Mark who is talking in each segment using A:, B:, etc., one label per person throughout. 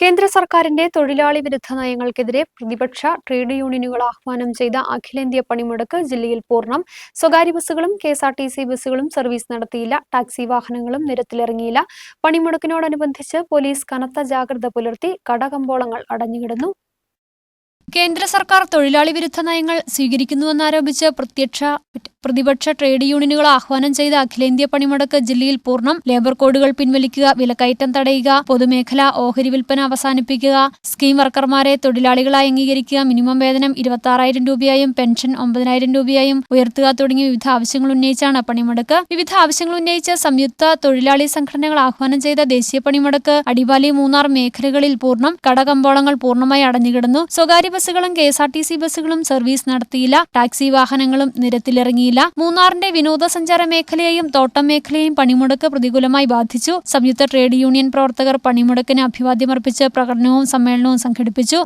A: കേന്ദ്ര സർക്കാരിന്റെ തൊഴിലാളി വിരുദ്ധ നയങ്ങൾക്കെതിരെ പ്രതിപക്ഷ ട്രേഡ് യൂണിയനുകൾ ആഹ്വാനം ചെയ്ത അഖിലേന്ത്യാ പണിമുടക്ക് ജില്ലയിൽ പൂർണം. സ്വകാര്യ ബസ്സുകളും K S R T C ബസ്സുകളും സർവീസ് നടത്തിയില്ല. ടാക്സി വാഹനങ്ങളും നിരത്തിലിറങ്ങിയില്ല. പണിമുടക്കിനോടനുബന്ധിച്ച് പോലീസ് കനത്ത ജാഗ്രത പുലർത്തി കടകമ്പോളങ്ങൾ അടഞ്ഞുകിടന്നു. കേന്ദ്ര സർക്കാർ തൊഴിലാളി വിരുദ്ധ നയങ്ങൾ സ്വീകരിക്കുന്നുവെന്നാരോപിച്ച് പ്രത്യക്ഷ പ്രതിപക്ഷ ട്രേഡ് യൂണിയനുകൾ ആഹ്വാനം ചെയ്ത അഖിലേന്ത്യാ പണിമുടക്ക് ജില്ലയിൽ പൂർണം ലേബർ കോഡുകൾ പിൻവലിക്കുക വിലക്കയറ്റം തടയുക പൊതുമേഖല ഓഹരി വിൽപ്പന അവസാനിപ്പിക്കുക സ്കീം വർക്കർമാരെ തൊഴിലാളികളായി അംഗീകരിക്കുക മിനിമം വേതനം ഇരുപത്തി രൂപയായും പെൻഷൻ ഒമ്പതിനായിരം രൂപയായും ഉയർത്തുക തുടങ്ങിയ വിവിധ ആവശ്യങ്ങൾ ഉന്നയിച്ചാണ് പണിമുടക്ക്. വിവിധ ആവശ്യങ്ങൾ ഉന്നയിച്ച് സംയുക്ത തൊഴിലാളി സംഘടനകൾ ആഹ്വാനം ചെയ്ത ദേശീയ പണിമുടക്ക് അടിവാലി മൂന്നാർ മേഖലകളിൽ പൂർണം കടകമ്പോളങ്ങൾ പൂർണമായി അടഞ്ഞുകിടന്നു. സ്വകാര്യ ബസ്സുകളും K S R T C ബസ്സുകളും സർവീസ് നടത്തിയില്ല. ടാക്സി വാഹനങ്ങളും നിരത്തിലിറങ്ങിയില്ല. മൂന്നാറിന്റെ വിനോദസഞ്ചാര മേഖലയെയും തോട്ടം മേഖലയെയും പണിമുടക്ക് പ്രതികൂലമായി ബാധിച്ചു. സംയുക്ത ട്രേഡ് യൂണിയൻ പ്രവർത്തകർ പണിമുടക്കിന് അഭിവാദ്യമർപ്പിച്ച് പ്രകടനവും സമ്മേളനവും സംഘടിപ്പിച്ചു.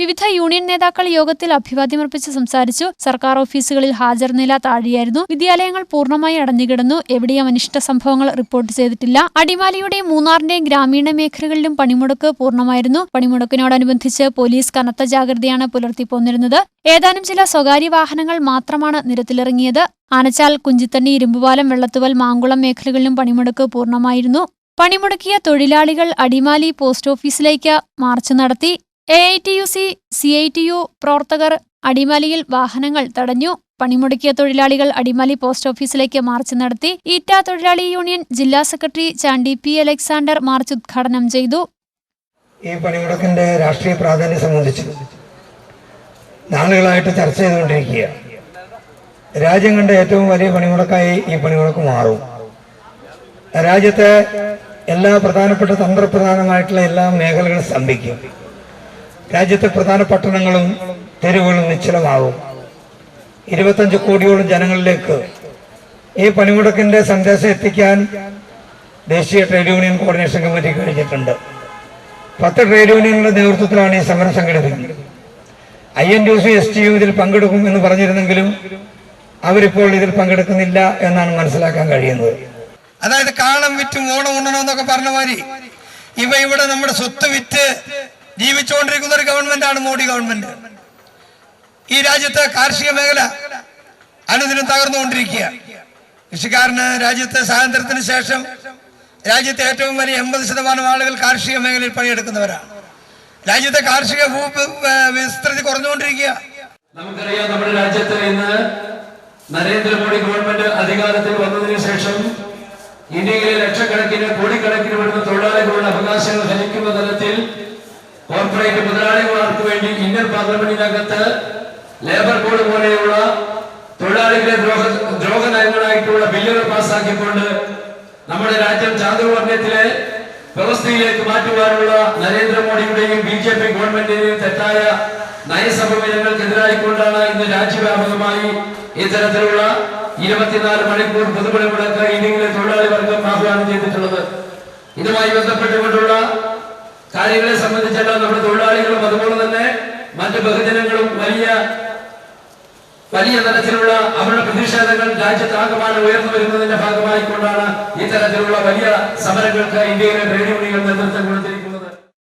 A: വിവിധ യൂണിയൻ നേതാക്കൾ യോഗത്തിൽ അഭിവാദ്യമർപ്പിച്ച് സംസാരിച്ചു. സർക്കാർ ഓഫീസുകളിൽ ഹാജർ നില താഴെയായിരുന്നു. വിദ്യാലയങ്ങൾ പൂർണമായി അടഞ്ഞുകിടന്നു. എവിടെയും അനിഷ്ട സംഭവങ്ങൾ റിപ്പോർട്ട് ചെയ്തിട്ടില്ല. അടിമാലിയുടെ മൂന്നാറിന്റെയും ഗ്രാമീണ മേഖലകളിലും പണിമുടക്ക് പൂർണമായിരുന്നു. പണിമുടക്കിനോടനുബന്ധിച്ച് പോലീസ് കനത്ത ജാഗ്രതയാണ് പുലർത്തിപ്പോന്നിരുന്നത്. ഏതാനും ചില സ്വകാര്യ വാഹനങ്ങൾ മാത്രമാണ് നിരത്തിലിറങ്ങിയത്. ആനച്ചാൽ കുഞ്ചിത്തണ്ണി ഇരുമ്പുപാലം വെള്ളത്തുവൽ മാങ്കുളം മേഖലകളിലും പണിമുടക്ക് പൂർണമായിരുന്നു. പണിമുടക്കിയ തൊഴിലാളികൾ അടിമാലി പോസ്റ്റ് ഓഫീസിലേക്ക് മാർച്ച് നടത്തി. A I T U C C I T U പ്രവർത്തകർ അടിമാലിയിൽ വാഹനങ്ങൾ തടഞ്ഞു. പണിമുടക്കിയ തൊഴിലാളികൾ അടിമാലി പോസ്റ്റ് ഓഫീസിലേക്ക് മാർച്ച് നടത്തി. ഈറ്റ തൊഴിലാളി യൂണിയൻ ജില്ലാ secretary Chandy P Alexander march ഉദ്ഘാടനം ചെയ്തു.
B: ഈ പണിമുടക്കിന്റെ രാഷ്ട്രീയ പ്രാധാന്യം സംബന്ധിച്ച് നാളുകളായിട്ട് ചർച്ച ചെയ്തുകൊണ്ടിരിക്കുക രാജ്യം കണ്ട ഏറ്റവും വലിയ പണിമുടക്കായി ഈ പണിമുടക്ക് മാറും. രാജ്യത്തെ എല്ലാ പ്രധാനപ്പെട്ട തന്ത്രപ്രധാനമായിട്ടുള്ള എല്ലാ മേഖലകളും സ്തംഭിക്കും. രാജ്യത്തെ പ്രധാന പട്ടണങ്ങളും തെരുവുകളും നിശ്ചലമാവും. ഇരുപത്തഞ്ച് കോടിയോളം ജനങ്ങളിലേക്ക് ഈ പണിമുടക്കിന്റെ സന്ദേശം എത്തിക്കാൻ ദേശീയ ട്രേഡ് യൂണിയൻ കോർഡിനേഷൻ കമ്മിറ്റി കഴിഞ്ഞിട്ടുണ്ട്. പത്ത് ട്രേഡ് യൂണിയനുകളുടെ നേതൃത്വത്തിലാണ് ഈ സമരം സംഘടിപ്പിക്കുന്നത്. I N D C S T U ഇതിൽ പങ്കെടുക്കും എന്ന് പറഞ്ഞിരുന്നെങ്കിലും അവരിപ്പോൾ ഇതിൽ പങ്കെടുക്കുന്നില്ല എന്നാണ് മനസ്സിലാക്കാൻ കഴിയുന്നത്. അതായത് കാളം വിറ്റും ഓണം ഉണ്ണണമെന്നൊക്കെ പറഞ്ഞ മാതിരി ഇവ ഇവിടെ നമ്മുടെ സ്വത്ത് വിറ്റ് ജീവിച്ചുകൊണ്ടിരിക്കുന്ന ഒരു ഗവൺമെന്റ് ആണ് മോഡി ഗവൺമെന്റ്. ഈ രാജ്യത്തെ കാർഷിക മേഖല അനുദിനം തകർന്നുകൊണ്ടിരിക്കുക കൃഷിക്കാരന് രാജ്യത്തെ സ്വാതന്ത്ര്യത്തിന് ശേഷം രാജ്യത്തെ ഏറ്റവും വലിയ എൺപത് ശതമാനം ആളുകൾ കാർഷിക മേഖലയിൽ പണിയെടുക്കുന്നവരാണ്. രാജ്യത്തെ കാർഷിക വിസ്തൃതി കുറഞ്ഞുകൊണ്ടിരിക്കുക
C: നമുക്കറിയാം നമ്മുടെ രാജ്യത്ത് ഇന്ന് നരേന്ദ്രമോദി ഗവൺമെന്റ് അധികാരത്തിൽ വന്നതിന് ശേഷം ഇന്ത്യയിലെ ലക്ഷക്കണക്കിന് കോടിക്കണക്കിന് വരുന്ന തൊഴിലാളികളുടെ അവകാശങ്ങൾ ഹനിക്കുന്ന തലത്തിൽ കോർപ്പറേറ്റ് മുതലാളിമാർക്ക് വേണ്ടി ഇന്ത്യൻ പാർലമെന്റിനകത്ത് ലേബർ കോഡ് പോലെയുള്ള തൊഴിലാളികളെ ദ്രോഹ ദ്രോഹ നയങ്ങളായിട്ടുള്ള ബില്ലുകൾ പാസ്സാക്കിക്കൊണ്ട് നമ്മുടെ രാജ്യം ചാതുർവർണയത്തിലെ വ്യവസ്ഥയിലേക്ക് മാറ്റുവാനുള്ള നരേന്ദ്രമോദിയുടെയും ബി ജെ പി ഗവൺമെന്റിന്റെയും തെറ്റായ നയസമീപനങ്ങൾക്കെതിരായിക്കൊണ്ടാണ് ഇന്ന് രാജ്യവ്യാപകമായി ഇത്തരത്തിലുള്ള ഇരുപത്തിനാല് മണിക്കൂർ പൊതുപണി മുടക്ക് ഇന്ത്യയിലെ തൊഴിലാളി വർഗം ആഹ്വാനം ചെയ്തിട്ടുള്ളത്. ഇതുമായി ബന്ധപ്പെട്ടുകൊണ്ടുള്ള കാര്യങ്ങളെ സംബന്ധിച്ചെല്ലാം നമ്മുടെ തൊഴിലാളികളും അതുപോലെ തന്നെ മറ്റ് ബഹുജനങ്ങളും വലിയ വലിയ തരത്തിലുള്ള അവരുടെ പ്രതിഷേധങ്ങൾ രാജ്യത്താകമാനം ഉയർന്നു വരുന്നതിന്റെ ഭാഗമായിക്കൊണ്ടാണ് ഇത്തരത്തിലുള്ള വലിയ സമരങ്ങൾക്ക് ഇന്ത്യയിലെ ട്രേഡ് യൂണിയൻ നേതൃത്വം കൊടുത്തിരിക്കുന്നത്.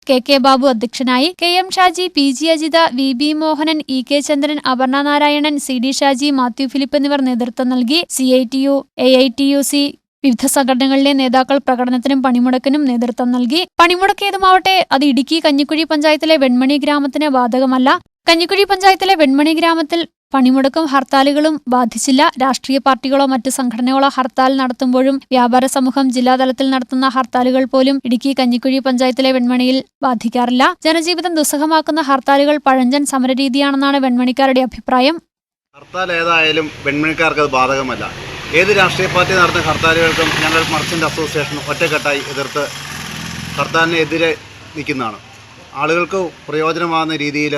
A: കെ കെ ബാബു അധ്യക്ഷനായി K M Shaji P G Ajitha V B Mohanan E K Chandran Aparna Narayanan C D Shaji Mathew Philip എന്നിവർ നേതൃത്വം നൽകി C I T U A I T U C വിവിധ സംഘടനകളിലെ നേതാക്കൾ പ്രകടനത്തിനും പണിമുടക്കിനും നേതൃത്വം നൽകി. പണിമുടക്കേതുമാവട്ടെ അത് ഇടുക്കി കഞ്ഞിക്കുഴി പഞ്ചായത്തിലെ വെൺമണി ഗ്രാമത്തിന് ബാധകമല്ല. കഞ്ഞിക്കുഴി പഞ്ചായത്തിലെ വെൺമണി ഗ്രാമത്തിൽ പണിമുടക്കും ഹർത്താലുകളും ബാധിച്ചില്ല. രാഷ്ട്രീയ പാർട്ടികളോ മറ്റ് സംഘടനകളോ ഹർത്താൽ നടത്തുമ്പോഴും വ്യാപാര സമൂഹം ജില്ലാതലത്തിൽ നടത്തുന്ന ഹർത്താലുകൾ പോലും ഇടുക്കി കഞ്ഞിക്കുഴി പഞ്ചായത്തിലെ വെൺമണിയിൽ ബാധിക്കാറില്ല. ജനജീവിതം ദുസ്സഹമാക്കുന്ന ഹർത്താലുകൾ പഴഞ്ചൻ സമരരീതിയാണെന്നാണ് വെൺമണിക്കാരുടെ അഭിപ്രായം.
D: ഹർത്താൽ ഏതായാലും വെൺമണിക്കാർക്ക് അത് ബാധകമല്ല. ഏത് രാഷ്ട്രീയ പാർട്ടി നടത്തുന്ന ഹർത്താലുകൾക്കും ഞങ്ങൾ മർച്ചന്റ് അസോസിയേഷൻ ഒറ്റക്കെട്ടായി എതിർത്ത് ഹർത്താലിനെതിരെ നിൽക്കുന്നതാണ്. ആളുകൾക്ക് പ്രയോജനമാകുന്ന രീതിയിൽ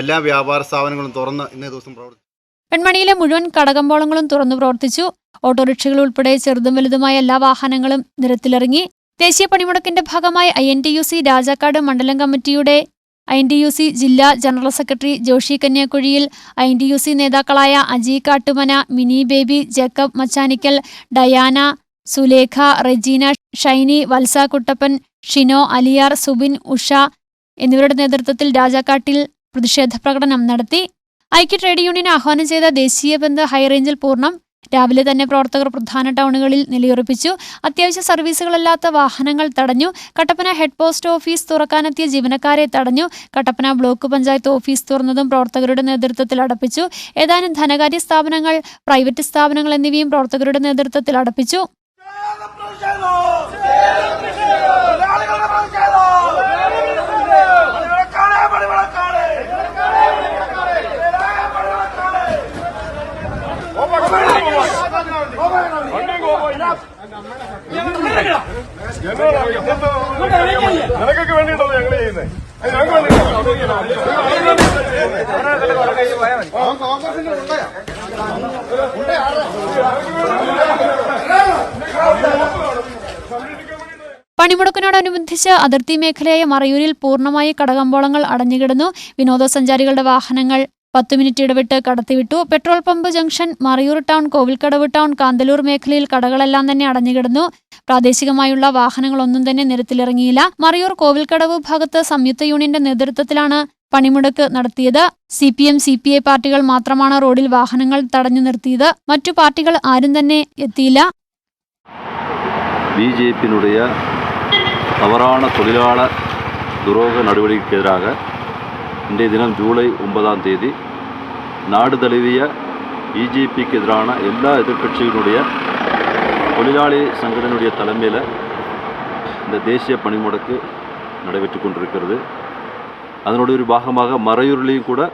D: എല്ലാ വ്യാപാര സ്ഥാപനങ്ങളും തുറന്ന് ഇന്നേ ദിവസം പ്രവർത്തിച്ചു
A: പെൺമണിയിലെ മുഴുവൻ കടകമ്പോളങ്ങളും തുറന്നു പ്രവർത്തിച്ചു. ഓട്ടോറിക്ഷകൾ ഉൾപ്പെടെ ചെറുതും വലുതുമായ എല്ലാ വാഹനങ്ങളും നിരത്തിലിറങ്ങി. ദേശീയ പണിമുടക്കിന്റെ ഭാഗമായി I N T U C Rajakkad മണ്ഡലം കമ്മിറ്റിയുടെ I N T U C ജില്ലാ ജനറൽ സെക്രട്ടറി ജോഷി കന്യാക്കുഴിയിൽ ഐ എൻ യു സി നേതാക്കളായ അജി കാട്ടുമന മിനി ബേബി ജേക്കബ് മച്ചാനിക്കൽ ഡയാന സുലേഖ റെജീന ഷൈനി വത്സ കുട്ടപ്പൻ ഷിനോ അലിയാർ സുബിൻ ഉഷ എന്നിവരുടെ നേതൃത്വത്തിൽ രാജാക്കാട്ടിൽ പ്രതിഷേധ പ്രകടനം നടത്തി. ഐക്യ ട്രേഡ് യൂണിയൻ ആഹ്വാനം ചെയ്ത ദേശീയ ബന്ധ ഹൈറേഞ്ചിൽ പൂർണം രാവിലെ തന്നെ പ്രവർത്തകർ പ്രധാന ടൗണുകളിൽ നിലയുറപ്പിച്ചു. അത്യാവശ്യ സർവീസുകളല്ലാത്ത വാഹനങ്ങൾ തടഞ്ഞു. കട്ടപ്പന ഹെഡ് പോസ്റ്റ് ഓഫീസ് തുറക്കാനെത്തിയ ജീവനക്കാരെ തടഞ്ഞു. കട്ടപ്പന ബ്ലോക്ക് പഞ്ചായത്ത് ഓഫീസ് തുറന്നതും പ്രവർത്തകരുടെ നേതൃത്വത്തിൽ അടപ്പിച്ചു. ഏതാനും ധനകാര്യ സ്ഥാപനങ്ങൾ പ്രൈവറ്റ് സ്ഥാപനങ്ങൾ എന്നിവയും പ്രവർത്തകരുടെ നേതൃത്വത്തിൽ അടപ്പിച്ചു.
E: ഞങ്ങൾക്ക്
A: പണിമുടക്കിനോടനുബന്ധിച്ച് അതിർത്തി മേഖലയായ മറയൂരിൽ പൂർണമായി കടകമ്പോളങ്ങൾ അടഞ്ഞുകിടന്നു വിനോദസഞ്ചാരികളുടെ വാഹനങ്ങൾ. പത്ത് മിനിറ്റ് ഇടവിട്ട് കടത്തിവിട്ടു petrol pump junction Marayoor town Kovilkadavu town Kanthalloor മേഖലയിൽ കടകളെല്ലാം തന്നെ അടഞ്ഞുകിടന്നു പ്രാദേശികമായുള്ള വാഹനങ്ങളൊന്നും തന്നെ നിരത്തിലിറങ്ങിയില്ല മറയൂർ കോവിൽക്കടവ് ഭാഗത്ത് സംയുക്ത യൂണിയന്റെ നേതൃത്വത്തിലാണ് പണിമുടക്ക് നടത്തിയത് C P M C P I പാർട്ടികൾ മാത്രമാണ് റോഡിൽ വാഹനങ്ങൾ തടഞ്ഞു നിർത്തിയത് മറ്റു പാർട്ടികൾ ആരും തന്നെ എത്തിയില്ല
F: பிஜேபியினுடைய தவறான தொழிலாளர் துரோக நடவடிக்கைக்கு எதிராக இன்றைய தினம் ஜூலை ஒன்பதாம் தேதி நாடு தழுவிய பிஜேபிக்கு எதிரான எல்லா எதிர்க்கட்சிகளுடைய தொழிலாளி சங்கடனுடைய தலைமையில் இந்த தேசிய பணிமுடக்கு நடைபெற்று கொண்டிருக்கிறது. அதனுடைய ஒரு பாகமாக மறையூரிலையும் கூட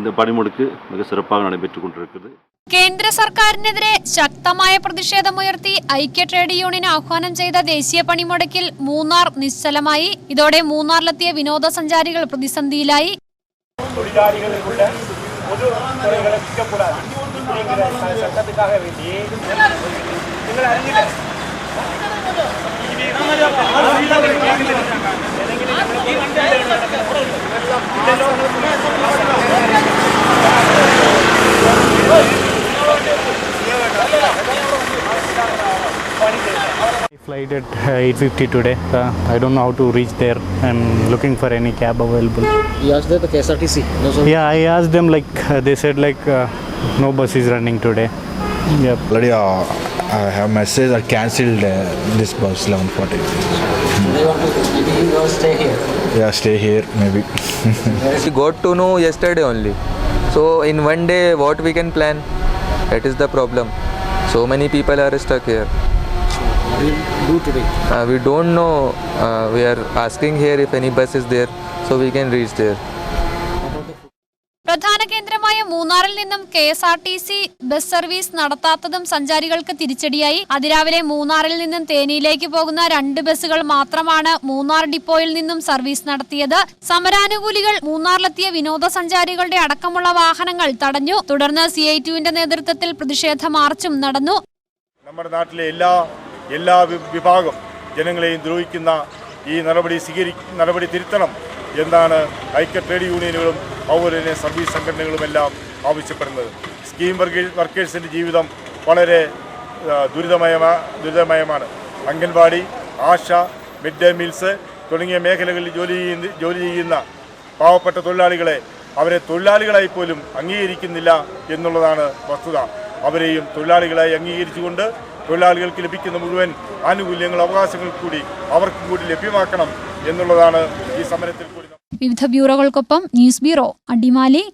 F: இந்த பணிமுடக்கு மிக சிறப்பாக நடைபெற்று கொண்டிருக்கிறது.
A: കേന്ദ്ര സർക്കാരിനെതിരെ ശക്തമായ പ്രതിഷേധമുയർത്തി ഐക്യ ട്രേഡ് യൂണിയൻ ആഹ്വാനം ചെയ്ത ദേശീയ പണിമുടക്കിൽ മൂന്നാർ നിശ്ചലമായി. ഇതോടെ മൂന്നാറിലെത്തിയ വിനോദസഞ്ചാരികൾ പ്രതിസന്ധിയിലായി.
G: Flight at uh, 8:50 today. Uh, I don't know how to reach there. I'm looking for any cab available.
H: You asked the KSRTC. No, sir.
G: Yeah, I asked them like uh, they said like uh, no bus is running today. Yep.
I: Already, uh, I have message. I cancelled uh, this bus 11:40.
H: They want to maybe you will stay here.
I: Yeah, stay here maybe.
J: We got to know yesterday only. So in one day, what we can plan? That is the problem. So many people are stuck here.
H: What do today?
J: Uh, we don't know. Uh, we are asking here if any bus is there, so we can reach there.
A: പ്രധാന കേന്ദ്രമായ മൂന്നാറിൽ നിന്നും K S R T C bus service നടത്താത്തതും സഞ്ചാരികൾക്ക് തിരിച്ചടിയായി അതിരാവിലെ മൂന്നാറിൽ നിന്നും തേനിയിലേക്ക് പോകുന്ന രണ്ട് ബസ്സുകൾ മാത്രമാണ് മൂന്നാർ ഡിപ്പോയിൽ നിന്നും സർവീസ് നടത്തിയത് സമരാനുകൂലികൾ മൂന്നാറിലെത്തിയ വിനോദസഞ്ചാരികളുടെ അടക്കമുള്ള വാഹനങ്ങൾ തടഞ്ഞു തുടർന്ന് സി ഐ ടുവിന്റെ നേതൃത്വത്തിൽ പ്രതിഷേധ മാർച്ചും നടന്നു
E: നമ്മുടെ നാട്ടിലെ എല്ലാ എല്ലാ വിഭാഗം ജനങ്ങളെയും ദ്രോഹിക്കുന്ന ഈ നടപടി സ്വീകരി നടപടി തിരുത്തണം എന്നാണ് ഐക്യ ട്രേഡ് യൂണിയനുകളും അതുപോലെ തന്നെ സർവീസ് സംഘടനകളുമെല്ലാം ആവശ്യപ്പെടുന്നത്. സ്കീം വർക്കേ വർക്കേഴ്സിന്റെ ജീവിതം വളരെ ദുരിതമയ ദുരിതമയമാ ദുരിതമയമാണ്. Anganwadi ASHA mid day meals തുടങ്ങിയ മേഖലകളിൽ ജോലി ചെയ്യുന്ന ജോലി ചെയ്യുന്ന പാവപ്പെട്ട തൊഴിലാളികളെ അവരെ തൊഴിലാളികളായി പോലും അംഗീകരിക്കുന്നില്ല എന്നുള്ളതാണ് വസ്തുത. അവരെയും തൊഴിലാളികളായി അംഗീകരിച്ചുകൊണ്ട് തൊഴിലാളികൾക്ക് ലഭിക്കുന്ന മുഴുവൻ ആനുകൂല്യങ്ങൾ അവകാശങ്ങൾ കൂടി അവർക്കും കൂടി ലഭ്യമാക്കണം എന്നുള്ളതാണ് ഈ സമരത്തിൽ കൂടി
A: വിവിധ ബ്യൂറോകൾക്കൊപ്പം ന്യൂസ് ബ്യൂറോ അടിമാലി